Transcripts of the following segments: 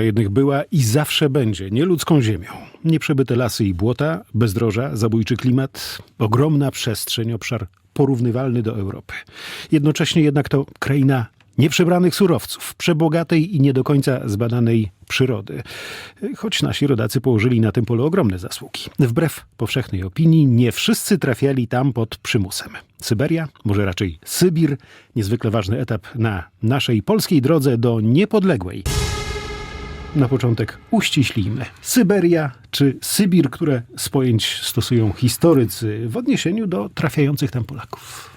Dla jednych była i zawsze będzie nieludzką ziemią. Nieprzebyte lasy i błota, bezdroża, zabójczy klimat, ogromna przestrzeń, obszar porównywalny do Europy. Jednocześnie jednak to kraina nieprzebranych surowców, przebogatej i nie do końca zbadanej przyrody. Choć nasi rodacy położyli na tym polu ogromne zasługi. Wbrew powszechnej opinii, nie wszyscy trafiali tam pod przymusem. Syberia, może raczej Sybir, niezwykle ważny etap na naszej polskiej drodze do niepodległej. Na początek uściślijmy. Syberia czy Sybir, które z pojęć stosują historycy w odniesieniu do trafiających tam Polaków.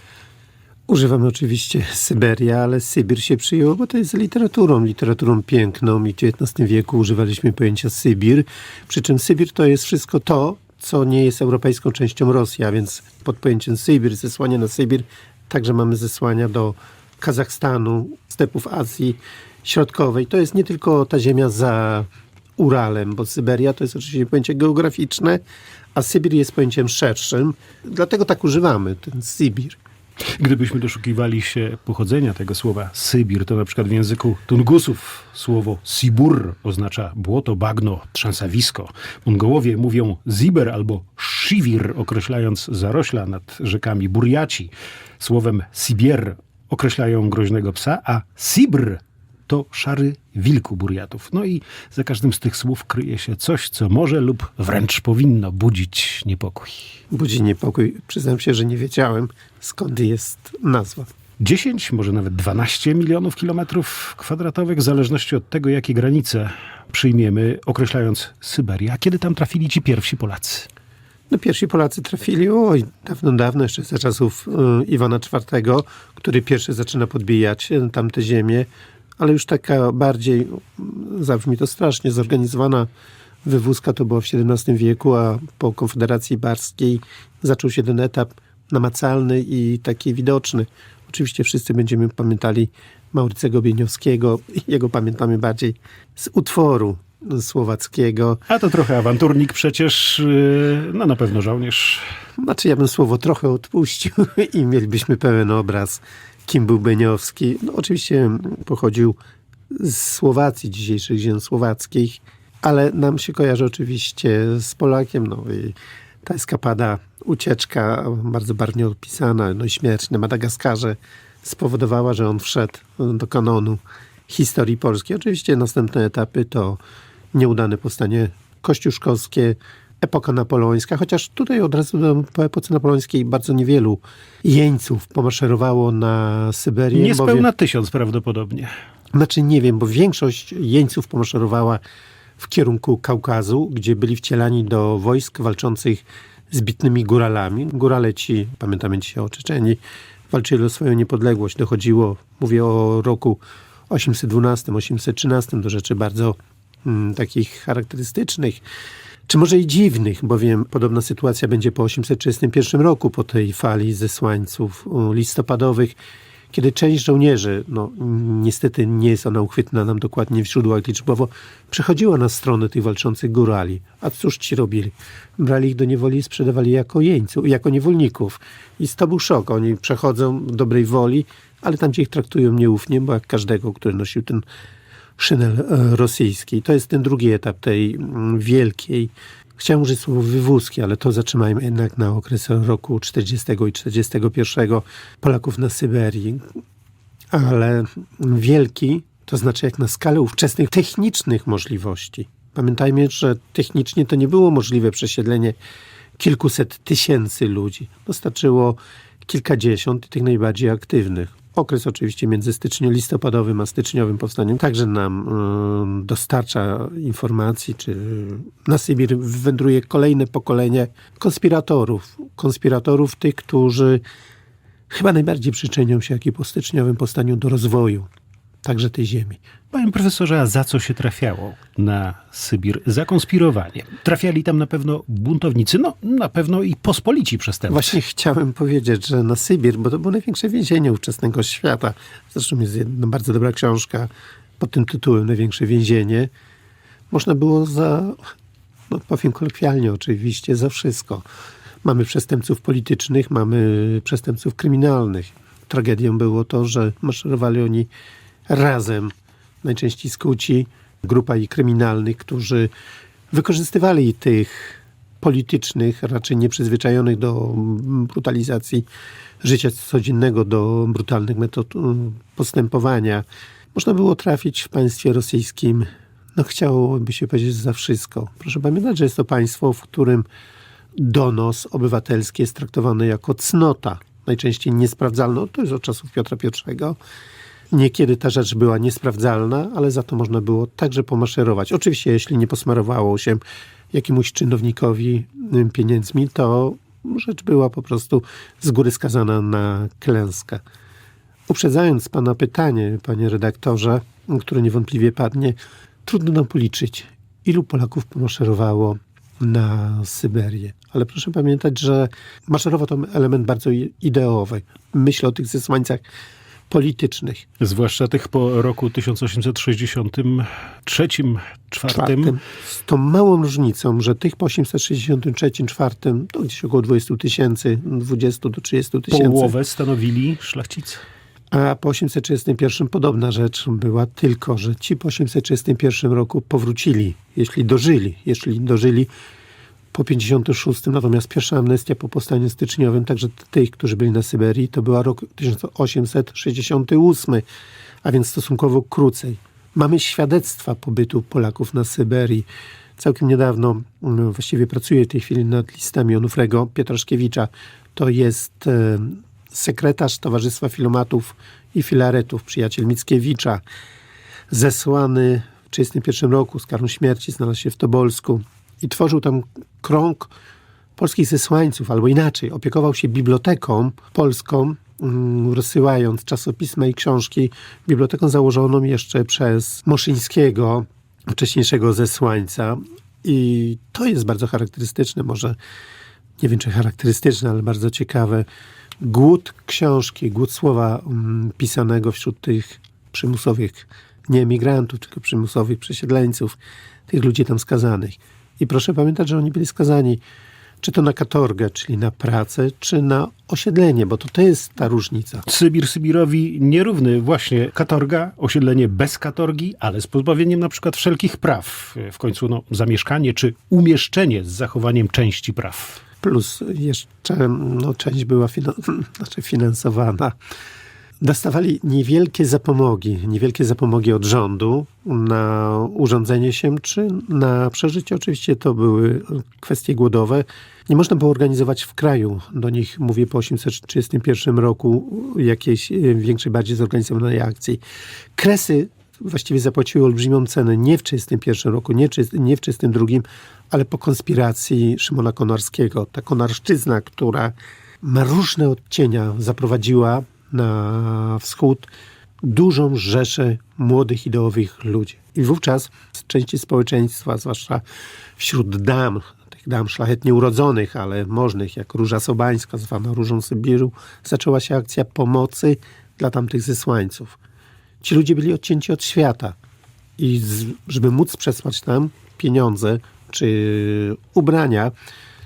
Używamy oczywiście Syberia, ale Sybir się przyjęło, bo to jest literaturą, literaturą piękną i w XIX wieku używaliśmy pojęcia Sybir, przy czym Sybir to jest wszystko to, co nie jest europejską częścią Rosji, a więc pod pojęciem Sybir, zesłanie na Sybir, także mamy zesłania do Kazachstanu, stepów Azji Środkowej. To jest nie tylko ta ziemia za Uralem, bo Syberia to jest oczywiście pojęcie geograficzne, a Sybir jest pojęciem szerszym, dlatego tak używamy, ten Sybir. Gdybyśmy doszukiwali się pochodzenia tego słowa Sybir, to na przykład w języku Tungusów słowo Sibur oznacza błoto, bagno, trzęsawisko. Mongołowie mówią Ziber albo Shivir, określając zarośla nad rzekami Burjaci. Słowem Sibier określają groźnego psa, a Sibr to szary wilku burjatów. No i za każdym z tych słów kryje się coś, co może lub wręcz powinno budzić niepokój. budzi niepokój. Przyznam się, że nie wiedziałem, skąd jest nazwa. 10, może nawet 12 milionów kilometrów kwadratowych, w zależności od tego, jakie granice przyjmiemy, określając Syberię. A kiedy tam trafili ci pierwsi Polacy? No pierwsi Polacy trafili, oj, dawno, dawno, jeszcze za czasów y, Iwana IV, który pierwszy zaczyna podbijać y, tamte ziemie, ale już taka bardziej, zabrzmi to strasznie, zorganizowana wywózka to było w XVII wieku, a po Konfederacji Barskiej zaczął się ten etap namacalny i taki widoczny. Oczywiście wszyscy będziemy pamiętali Maurycego Bieniowskiego, jego pamiętamy bardziej z utworu słowackiego. A to trochę awanturnik przecież, yy, no na pewno żołnierz. Znaczy ja bym słowo trochę odpuścił i mielibyśmy pełen obraz, kim był Beniowski. No, oczywiście pochodził z Słowacji, dzisiejszych ziem słowackich, ale nam się kojarzy oczywiście z Polakiem. No i ta eskapada, ucieczka bardzo barwnie opisana, no i śmierć na Madagaskarze spowodowała, że on wszedł do kanonu historii polskiej. Oczywiście następne etapy to nieudane powstanie kościuszkowskie, epoka napoleońska, chociaż tutaj od razu po epoce napoleońskiej bardzo niewielu jeńców pomaszerowało na Syberię. Niespełna bowiem- tysiąc prawdopodobnie. znaczy nie wiem, bo większość jeńców pomaszerowała w kierunku Kaukazu, gdzie byli wcielani do wojsk walczących z bitnymi góralami. Górale ci, pamiętamy dzisiaj o Czeczeni, walczyli o swoją niepodległość. Dochodziło, mówię o roku 812-813, do rzeczy bardzo mm, takich charakterystycznych, czy może i dziwnych, bowiem podobna sytuacja będzie po 831 roku, po tej fali zesłańców listopadowych, kiedy część żołnierzy, no niestety nie jest ona uchwytna nam dokładnie w źródłach liczbowo, przechodziła na stronę tych walczących górali. A cóż ci robili? Brali ich do niewoli i sprzedawali jako jeńców, jako niewolników. I to był szok. Oni przechodzą dobrej woli, ale tam gdzie ich traktują nieufnie, bo jak każdego, który nosił ten szynel e, rosyjski. To jest ten drugi etap tej mm, wielkiej, chciałem użyć słowa wywózki, ale to zatrzymajmy jednak na okres roku 40 i 41 Polaków na Syberii. Ale wielki, to znaczy jak na skalę ówczesnych technicznych możliwości. Pamiętajmy, że technicznie to nie było możliwe przesiedlenie kilkuset tysięcy ludzi. Wystarczyło kilkadziesiąt tych najbardziej aktywnych. Okres oczywiście między stycznio-listopadowym a styczniowym powstaniem także nam y, dostarcza informacji, czy na Sybir wędruje kolejne pokolenie konspiratorów. Konspiratorów tych, którzy chyba najbardziej przyczynią się, jak i po styczniowym powstaniu, do rozwoju także tej ziemi. Panie profesorze, a za co się trafiało na Sybir? Za konspirowanie. Trafiali tam na pewno buntownicy, no na pewno i pospolici przestępcy. Właśnie chciałem powiedzieć, że na Sybir, bo to było największe więzienie ówczesnego świata. Zresztą jest jedna bardzo dobra książka pod tym tytułem Największe więzienie. Można było za, no powiem kolokwialnie oczywiście, za wszystko. Mamy przestępców politycznych, mamy przestępców kryminalnych. Tragedią było to, że maszerowali oni razem, najczęściej skuci, grupa i kryminalnych, którzy wykorzystywali tych politycznych, raczej nieprzyzwyczajonych do brutalizacji życia codziennego, do brutalnych metod mm, postępowania. Można było trafić w państwie rosyjskim, no chciałoby się powiedzieć, za wszystko. Proszę pamiętać, że jest to państwo, w którym donos obywatelski jest traktowany jako cnota, najczęściej niesprawdzalna. To jest od czasów Piotra I. Niekiedy ta rzecz była niesprawdzalna, ale za to można było także pomaszerować. Oczywiście, jeśli nie posmarowało się jakiemuś czynownikowi pieniędzmi, to rzecz była po prostu z góry skazana na klęskę. Uprzedzając pana pytanie, panie redaktorze, które niewątpliwie padnie, trudno nam policzyć, ilu Polaków pomaszerowało na Syberię. Ale proszę pamiętać, że maszerowo to element bardzo ideowy. Myślę o tych zesłańcach politycznych. Zwłaszcza tych po roku 1863 czwartym. czwartym. Z tą małą różnicą, że tych po 863-4 to gdzieś około 20 tysięcy, 20 do 30 tysięcy. Połowę stanowili szlachcicy. A po 831 podobna rzecz była, tylko że ci po 831 roku powrócili, jeśli dożyli, jeśli dożyli po 56, natomiast pierwsza amnestia po powstaniu styczniowym, także tych, którzy byli na Syberii, to była rok 1868, a więc stosunkowo krócej. Mamy świadectwa pobytu Polaków na Syberii. Całkiem niedawno, mm, właściwie pracuję w tej chwili nad listami Onufrego Pietraszkiewicza. To jest e, sekretarz Towarzystwa Filomatów i Filaretów, przyjaciel Mickiewicza, zesłany w 1931 roku z karą śmierci, znalazł się w Tobolsku i tworzył tam krąg polskich zesłańców, albo inaczej, opiekował się biblioteką polską, mm, rozsyłając czasopisma i książki, biblioteką założoną jeszcze przez Moszyńskiego, wcześniejszego zesłańca. I to jest bardzo charakterystyczne, może nie wiem czy charakterystyczne, ale bardzo ciekawe. Głód książki, głód słowa mm, pisanego wśród tych przymusowych, nie emigrantów, tylko przymusowych przesiedleńców, tych ludzi tam skazanych. I proszę pamiętać, że oni byli skazani czy to na katorgę, czyli na pracę, czy na osiedlenie, bo to, to jest ta różnica. Sybir Sybirowi nierówny właśnie katorga, osiedlenie bez katorgi, ale z pozbawieniem na przykład wszelkich praw. W końcu no, zamieszkanie czy umieszczenie z zachowaniem części praw. Plus jeszcze no, część była znaczy finansowana. Dostawali niewielkie zapomogi, niewielkie zapomogi od rządu na urządzenie się, czy na przeżycie. Oczywiście to były kwestie głodowe. Nie można było organizować w kraju, do nich mówię po 831 roku, jakiejś e, większej, bardziej zorganizowanej akcji. Kresy właściwie zapłaciły olbrzymią cenę nie w 1931 roku, nie, nie w 1932, ale po konspiracji Szymona Konarskiego. Ta konarszczyzna, która ma różne odcienia, zaprowadziła na wschód dużą rzeszę młodych, ideowych ludzi. I wówczas z części społeczeństwa, zwłaszcza wśród dam, tych dam szlachetnie urodzonych, ale możnych, jak Róża Sobańska, zwana Różą Sybiru, zaczęła się akcja pomocy dla tamtych zesłańców. Ci ludzie byli odcięci od świata i z, żeby móc przesłać tam pieniądze czy ubrania,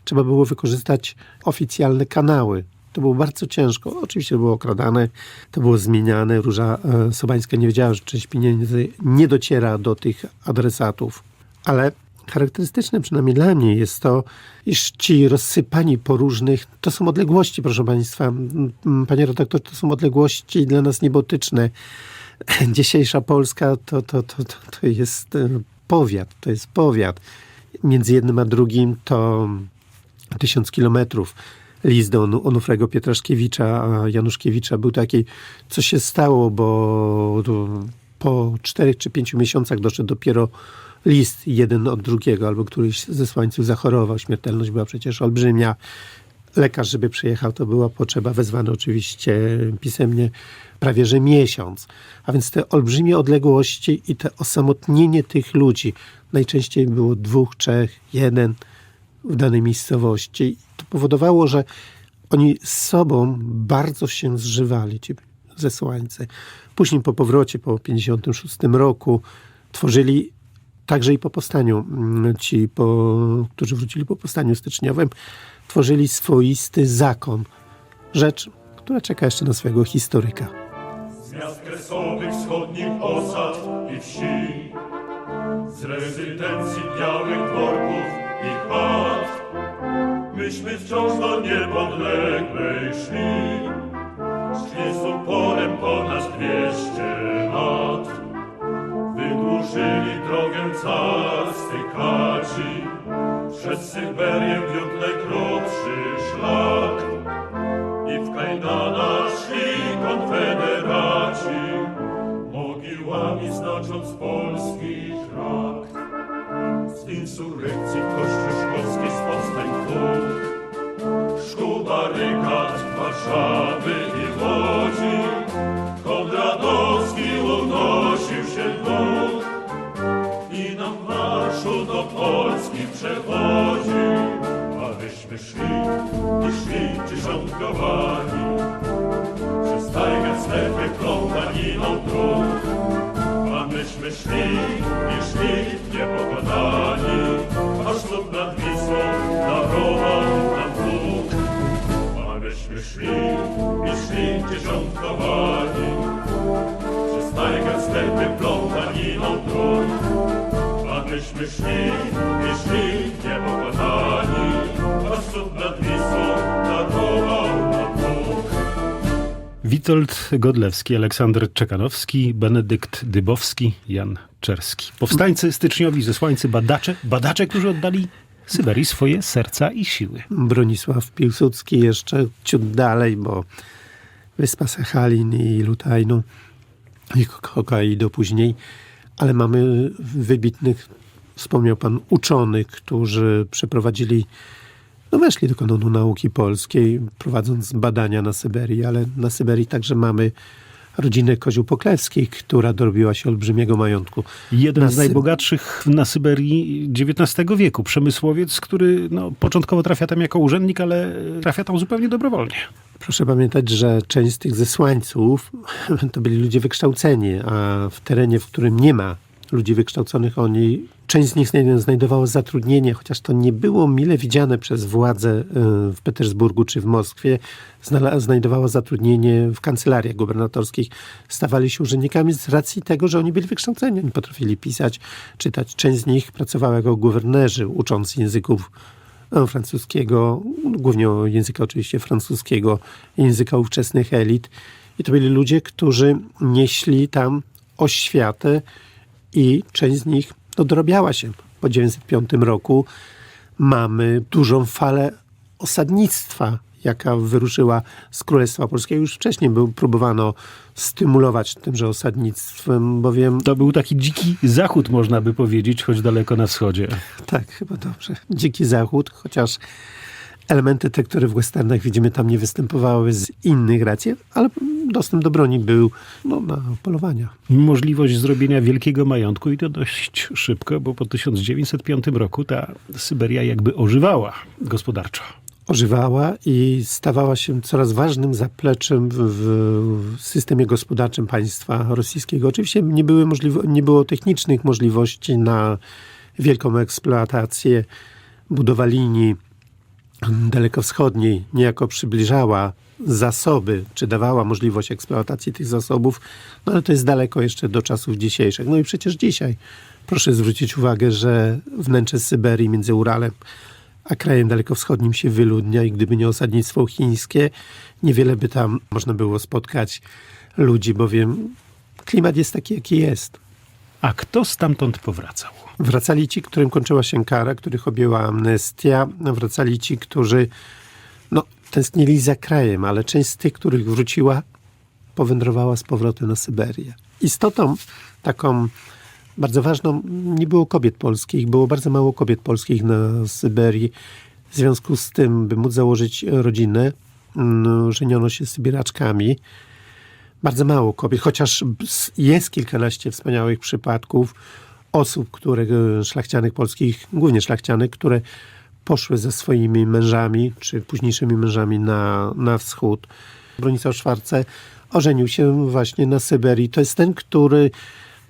trzeba było wykorzystać oficjalne kanały. To było bardzo ciężko. Oczywiście było okradane, to było zmieniane. Róża e, Sobańska nie wiedziała, że część pieniędzy nie dociera do tych adresatów. Ale charakterystyczne przynajmniej dla mnie jest to, iż ci rozsypani po różnych, to są odległości, proszę Państwa. Panie redaktor, to są odległości dla nas niebotyczne. Dzisiejsza Polska to, to, to, to, to jest e, powiat, to jest powiat. Między jednym a drugim to tysiąc kilometrów. List do Onu- Onufrego Pietraszkiewicza, Januszkiewicza był taki, co się stało, bo po czterech czy pięciu miesiącach doszedł dopiero list jeden od drugiego, albo któryś ze słańców zachorował. Śmiertelność była przecież olbrzymia. Lekarz, żeby przyjechał, to była potrzeba, wezwany oczywiście pisemnie, prawie że miesiąc. A więc te olbrzymie odległości i te osamotnienie tych ludzi, najczęściej było dwóch, trzech, jeden w danej miejscowości. Powodowało, że oni z sobą bardzo się zżywali, ci zesłańcy. Później po powrocie, po 56 roku, tworzyli także i po powstaniu, mm, ci, po, którzy wrócili po powstaniu styczniowym, tworzyli swoisty zakon. Rzecz, która czeka jeszcze na swojego historyka. z miast kresowych wschodnich osad i wsi. z rezydencji białych dworków i chat. Myśmy wciąż do niepodległej szli, szli z uporem ponad dwieście lat. Wydłużyli drogę carscy kaci, przez Syberię wiódł najkrótszy szlak. I w kajdanach szli konfederaci, mogiłami znacząc polski trakt. Z insurrekcji szkół barykad Warszawy i Łodzi, Konradowski unosił się duch i nam marszu do Polski przechodzi, a myśmy szli i szli dziesiątkowani, przez tajgę stepy plątaniną dróg, a myśmy szli i szli niepokonani, aż znów nad Wisłą darował nam Bóg. A i szli dziesiątkowani, przez dróg. A myśmy szli i szli nad Wisłą. Witold Godlewski, Aleksander Czekanowski, Benedykt Dybowski, Jan Czerski. Powstańcy styczniowi, zesłańcy, badacze, badacze, którzy oddali Syberii swoje serca i siły. Bronisław Piłsudski jeszcze ciut dalej, bo Wyspa Sachalin i Lutajnu i Hokkaido później, ale mamy wybitnych, wspomniał pan, uczonych, którzy przeprowadzili, no weszli do kanonu nauki polskiej, prowadząc badania na Syberii, ale na Syberii także mamy rodzinę Kozioł-Poklewskich, która dorobiła się olbrzymiego majątku. Jeden Na z najbogatszych na Syberii XIX wieku. Przemysłowiec, który no, początkowo trafia tam jako urzędnik, ale trafia tam zupełnie dobrowolnie. Proszę pamiętać, że część z tych zesłańców to byli ludzie wykształceni, a w terenie, w którym nie ma ludzi wykształconych, oni, część z nich znaj- znajdowała zatrudnienie, chociaż to nie było mile widziane przez władze y, w Petersburgu czy w Moskwie, znajdowała zatrudnienie w kancelariach gubernatorskich. Stawali się urzędnikami z racji tego, że oni byli wykształceni, oni potrafili pisać, czytać. Część z nich pracowała jako guwernerzy, ucząc języków e, francuskiego, głównie języka oczywiście francuskiego, języka ówczesnych elit. I to byli ludzie, którzy nieśli tam oświatę i część z nich dorobiała się. Po 1905 roku mamy dużą falę osadnictwa, jaka wyruszyła z Królestwa Polskiego. Już wcześniej był, próbowano stymulować tymże osadnictwem, bowiem To był taki dziki zachód, można by powiedzieć, choć daleko na wschodzie. Tak, chyba dobrze. Dziki Zachód, chociaż elementy te, które w westernach widzimy, tam nie występowały z innych racji, ale dostęp do broni był no, na polowania. Możliwość zrobienia wielkiego majątku i to dość szybko, bo po 1905 roku ta Syberia jakby ożywała gospodarczo. Ożywała i stawała się coraz ważnym zapleczem w, systemie gospodarczym państwa rosyjskiego. Oczywiście nie, były nie było technicznych możliwości na wielką eksploatację. Budowa linii dalekowschodniej niejako przybliżała zasoby, czy dawała możliwość eksploatacji tych zasobów, no ale to jest daleko jeszcze do czasów dzisiejszych. No i przecież dzisiaj proszę zwrócić uwagę, że wnętrze Syberii między Uralem a krajem dalekowschodnim się wyludnia i gdyby nie osadnictwo chińskie, niewiele by tam można było spotkać ludzi, bowiem klimat jest taki, jaki jest. A kto stamtąd powracał? Wracali ci, którym kończyła się kara, których objęła amnestia. Wracali ci, którzy no, tęsknili za krajem, ale część z tych, których wróciła, powędrowała z powrotem na Syberię. Istotą taką bardzo ważną nie było kobiet polskich, było bardzo mało kobiet polskich na Syberii. W związku z tym, by móc założyć rodzinę, mm, żeniono się z Sybiraczkami. Bardzo mało kobiet, chociaż jest kilkanaście wspaniałych przypadków osób, które e, szlachcianych polskich, głównie szlachcianych, które poszły ze swoimi mężami, czy późniejszymi mężami na, na wschód. Bronisław Szwarce ożenił się właśnie na Syberii. To jest ten, który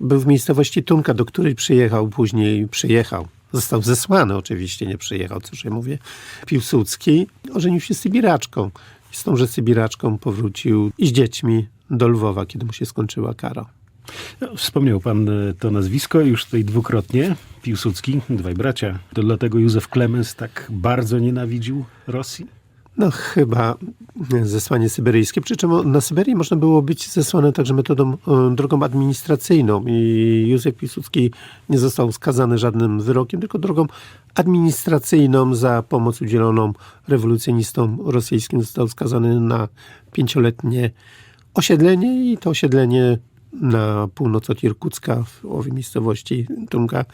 był w miejscowości Tunka, do której przyjechał później, przyjechał. Został zesłany oczywiście, nie przyjechał, cóż ja mówię. Piłsudski ożenił się z Sybiraczką. Z tąże Sybiraczką powrócił i z dziećmi do Lwowa, kiedy mu się skończyła kara. No, wspomniał pan e, to nazwisko już tutaj dwukrotnie. Piłsudski, dwaj bracia. To dlatego Józef Klemens tak bardzo nienawidził Rosji? No chyba zesłanie syberyjskie, przy czym na Syberii można było być zesłane także metodą, e, drogą administracyjną i Józef Piłsudski nie został skazany żadnym wyrokiem, tylko drogą administracyjną za pomoc udzieloną rewolucjonistom rosyjskim. Został skazany na pięcioletnie osiedlenie i to osiedlenie na północ od Irkucka w owej miejscowości Tunga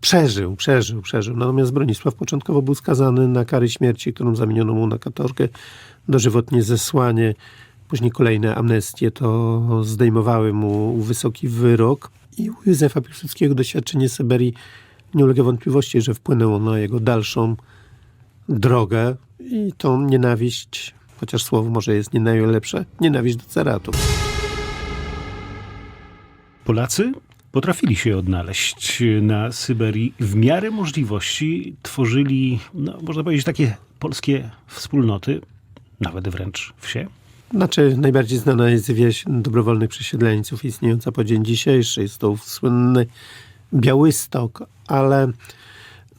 przeżył, przeżył, przeżył. Natomiast Bronisław początkowo był skazany na karę śmierci, którą zamieniono mu na katorgę, dożywotnie zesłanie, później kolejne amnestie, to zdejmowały mu wysoki wyrok. I u Józefa Piłsudskiego doświadczenie Syberii nie ulega wątpliwości, że wpłynęło na jego dalszą drogę i tą nienawiść, chociaż słowo może jest nie najlepsze, nienawiść do ceratu. Polacy potrafili się odnaleźć na Syberii. W miarę możliwości tworzyli, no, można powiedzieć, takie polskie wspólnoty, nawet wręcz wsie. Znaczy, najbardziej znana jest wieś dobrowolnych przesiedleńców istniejąca po dzień dzisiejszy. Jest to słynny Białystok, ale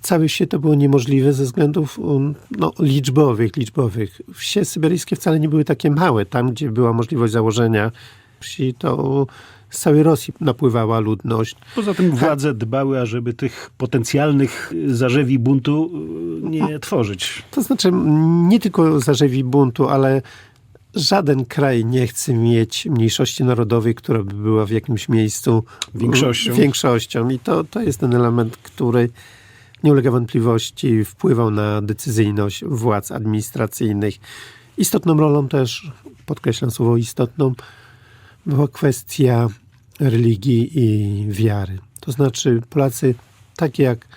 całe wsie to było niemożliwe ze względów um, no, liczbowych, liczbowych. Wsie syberyjskie wcale nie były takie małe. Tam, gdzie była możliwość założenia wsi, to z całej Rosji napływała ludność. Poza tym władze dbały, ażeby tych potencjalnych zarzewi buntu y, nie tworzyć. To znaczy nie tylko zarzewi buntu, ale żaden kraj nie chce mieć mniejszości narodowej, która by była w jakimś miejscu Większością. większością. I to, to jest ten element, który nie ulega wątpliwości, wpływał na decyzyjność władz administracyjnych. Istotną rolą też, podkreślam słowo istotną, była kwestia religii i wiary. To znaczy Polacy, tak jak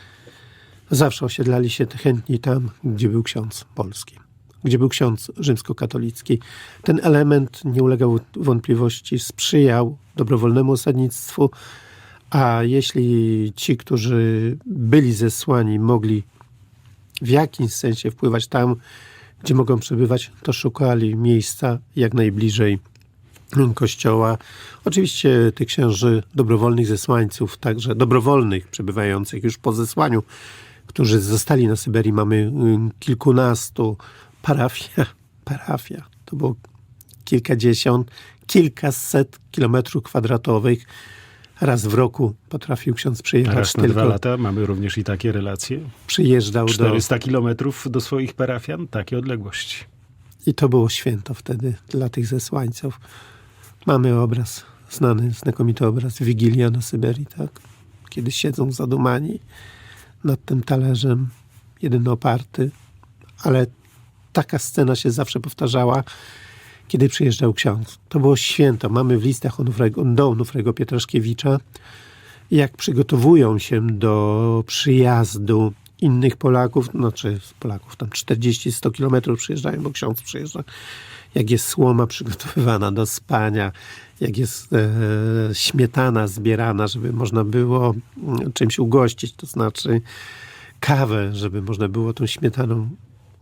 zawsze osiedlali się chętni tam, gdzie był ksiądz polski, gdzie był ksiądz rzymskokatolicki. Ten element, nie ulegał wątpliwości, sprzyjał dobrowolnemu osadnictwu, a jeśli ci, którzy byli zesłani, mogli w jakimś sensie wpływać tam, gdzie mogą przebywać, to szukali miejsca jak najbliżej kościoła. Oczywiście tych księży dobrowolnych zesłańców, także dobrowolnych przebywających już po zesłaniu, którzy zostali na Syberii, mamy kilkunastu. Parafia, parafia, to było kilkadziesiąt, kilkaset kilometrów kwadratowych. Raz w roku potrafił ksiądz przyjechać Raz na tylko. dwa lata mamy również i takie relacje. Przyjeżdżał do... 400 kilometrów do swoich parafian, takie odległości. I to było święto wtedy dla tych zesłańców. Mamy obraz, znany, znakomity obraz Wigilia na Syberii, tak? Kiedy siedzą zadumani nad tym talerzem, jeden oparty, ale taka scena się zawsze powtarzała, kiedy przyjeżdżał ksiądz. To było święto. Mamy w listach Onufrego, do Onufrego Pietraszkiewicza, jak przygotowują się do przyjazdu innych Polaków, znaczy Polaków, tam 40-100 kilometrów przyjeżdżają, bo ksiądz przyjeżdża, jak jest słoma przygotowywana do spania, jak jest e, śmietana zbierana, żeby można było mm, czymś ugościć, to znaczy kawę, żeby można było tą śmietaną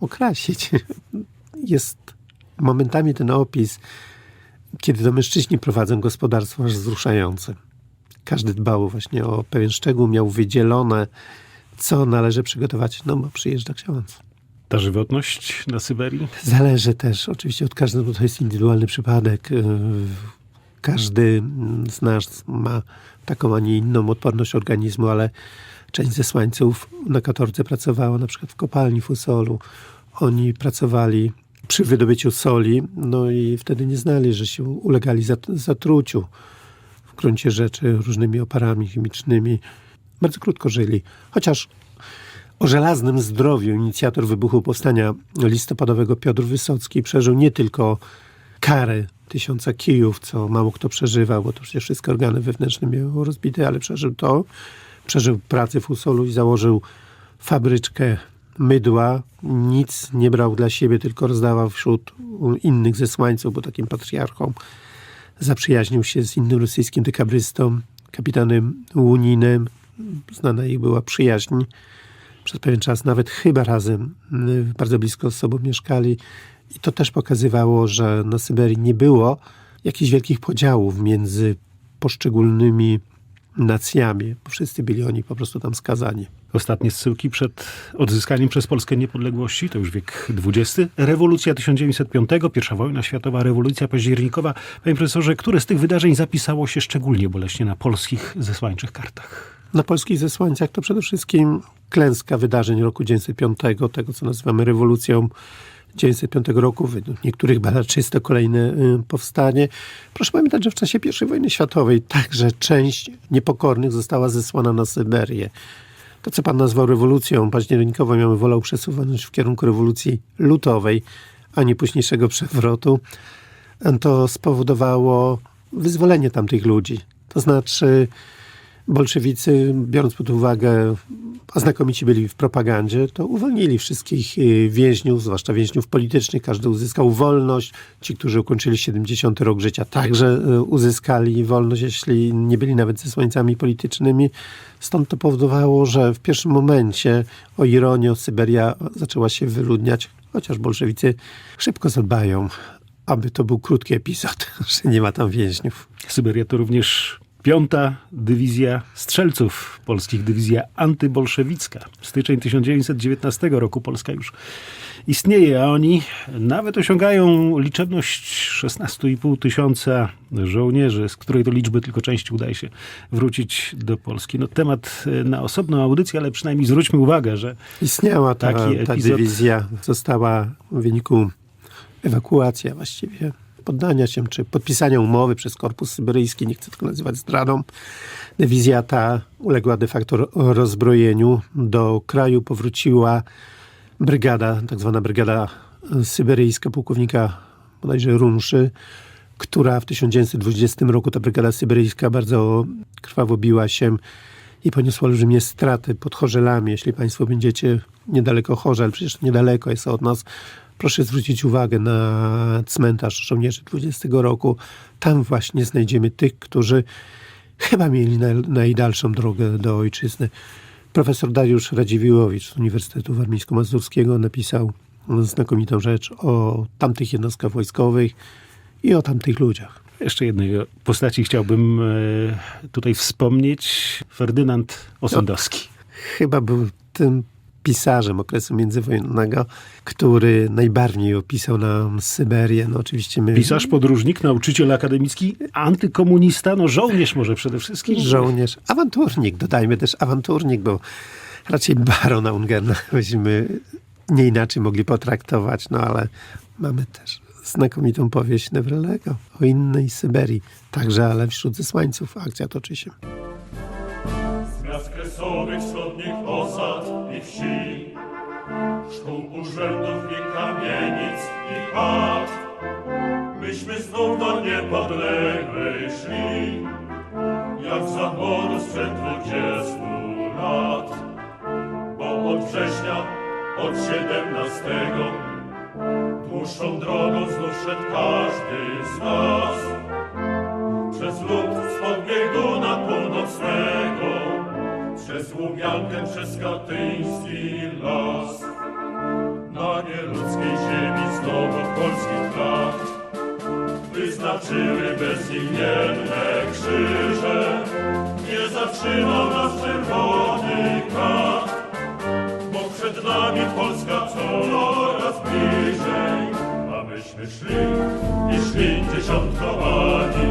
okrasić. Jest momentami ten opis, kiedy to mężczyźni prowadzą gospodarstwo, aż wzruszający. Każdy dbał właśnie o pewien szczegół, miał wydzielone, co należy przygotować, no bo przyjeżdża ksiądz. Ta żywotność na Syberii? Zależy też oczywiście od każdego, to jest indywidualny przypadek. Yy, Każdy z nas ma taką, a nie inną odporność organizmu, ale część zesłańców na katorce pracowała na przykład w kopalni fusolu. Oni pracowali przy wydobyciu soli, no i wtedy nie znali, że się ulegali zat- zatruciu w gruncie rzeczy różnymi oparami chemicznymi. Bardzo krótko żyli. Chociaż o żelaznym zdrowiu inicjator wybuchu powstania listopadowego Piotr Wysocki przeżył nie tylko karę tysiąca kijów, co mało kto przeżywał, bo to przecież wszystkie organy wewnętrzne miały rozbite, ale przeżył to. Przeżył pracę w Usolu i założył fabryczkę mydła. Nic nie brał dla siebie, tylko rozdawał wśród innych zesłańców, bo takim patriarchą zaprzyjaźnił się z innym rosyjskim dekabrystą, kapitanem Łuninem. Znana ich była przyjaźń przez pewien czas, nawet chyba razem y, bardzo blisko z sobą mieszkali. I to też pokazywało, że na Syberii nie było jakichś wielkich podziałów między poszczególnymi nacjami, bo wszyscy byli oni po prostu tam skazani. Ostatnie zsyłki przed odzyskaniem przez Polskę niepodległości, to już wiek XX. Rewolucja 1905, pierwsza wojna światowa, rewolucja październikowa. Panie profesorze, które z tych wydarzeń zapisało się szczególnie boleśnie na polskich zesłańczych kartach? Na polskich zesłańcach to przede wszystkim klęska wydarzeń roku 1905, tego co nazywamy rewolucją 1905 roku. Według niektórych badaczy jest to kolejne y, powstanie. Proszę pamiętać, że w czasie I wojny światowej także część niepokornych została zesłana na Syberię. To, co pan nazwał rewolucją październikową, ja bym wolał przesuwać w kierunku rewolucji lutowej, a nie późniejszego przewrotu. To spowodowało wyzwolenie tamtych ludzi. To znaczy, bolszewicy, biorąc pod uwagę, a znakomici byli w propagandzie, to uwolnili wszystkich y, więźniów, zwłaszcza więźniów politycznych. Każdy uzyskał wolność. Ci, którzy ukończyli 70 rok życia, także y, uzyskali wolność, jeśli nie byli nawet zesłańcami politycznymi. Stąd to powodowało, że w pierwszym momencie, o ironię, Syberia zaczęła się wyludniać, chociaż bolszewicy szybko zadbają, aby to był krótki epizod, że nie ma tam więźniów. Syberia to również piąta dywizja strzelców polskich, dywizja antybolszewicka. Styczeń 1919 roku Polska już istnieje, a oni nawet osiągają liczebność 16,5 tysiąca żołnierzy, z której to liczby tylko części udaje się wrócić do Polski. No temat e, na osobną audycję, ale przynajmniej zwróćmy uwagę, że Istniała ta, Taki ta epizod- dywizja, została w wyniku ewakuacji, a właściwie poddania się, czy podpisania umowy przez Korpus Syberyjski, nie chcę tego nazywać zdradą. Dywizja ta uległa de facto ro- rozbrojeniu. Do kraju powróciła brygada, tak zwana brygada syberyjska pułkownika bodajże Runszy, która w 1920 roku, ta brygada syberyjska bardzo krwawo biła się i poniosła olbrzymie straty pod Chorzelami. Jeśli Państwo będziecie niedaleko Chorzel, przecież niedaleko jest od nas, proszę zwrócić uwagę na cmentarz żołnierzy 20 roku. Tam właśnie znajdziemy tych, którzy chyba mieli naj, najdalszą drogę do ojczyzny. Profesor Dariusz Radziwiłowicz z Uniwersytetu Warmińsko-Mazurskiego napisał znakomitą rzecz o tamtych jednostkach wojskowych i o tamtych ludziach. jeszcze jednej postaci chciałbym e, tutaj wspomnieć. Ferdynand Osądowski. chyba był tym pisarzem okresu międzywojennego, który najbardziej opisał nam Syberię. No oczywiście my... Pisarz, podróżnik, nauczyciel akademicki, antykomunista, no żołnierz może przede wszystkim. Żołnierz, awanturnik, dodajmy też awanturnik, bo raczej barona Ungerna byśmy nie inaczej mogli potraktować, no ale mamy też znakomitą powieść Newrelego o innej Syberii, także ale wśród zesłańców akcja toczy się. Z miast kresowych szkół, urzędów i kamienic i chat, myśmy znów do niepodległej szli, jak za młodu sprzed dwudziestu lat. Bo od września, od siedemnastego, dłuższą drogą znów szedł każdy z nas przez lud wschodniego na północnego, Łumiankę, przez Katyński las. Na nieludzkiej ziemi znowu polskich praw wyznaczyły bezimienne krzyże. Nie zatrzymał nas czerwony krat, bo przed nami Polska coraz bliżej, a myśmy szli i szli dziesiątkowani.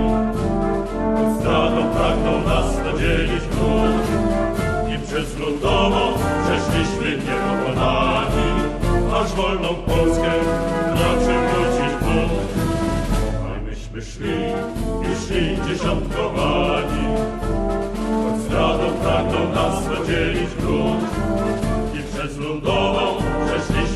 Zdradą pragnął nas nadzielić lud i przez ludową przeszliśmy niepokonani, aż wolną Polskę na przywrócić Bóg. A myśmy szli i szli dziesiątkowani, choć zdradą pragnął nas nadzielić lud i przez ludową przeszliśmy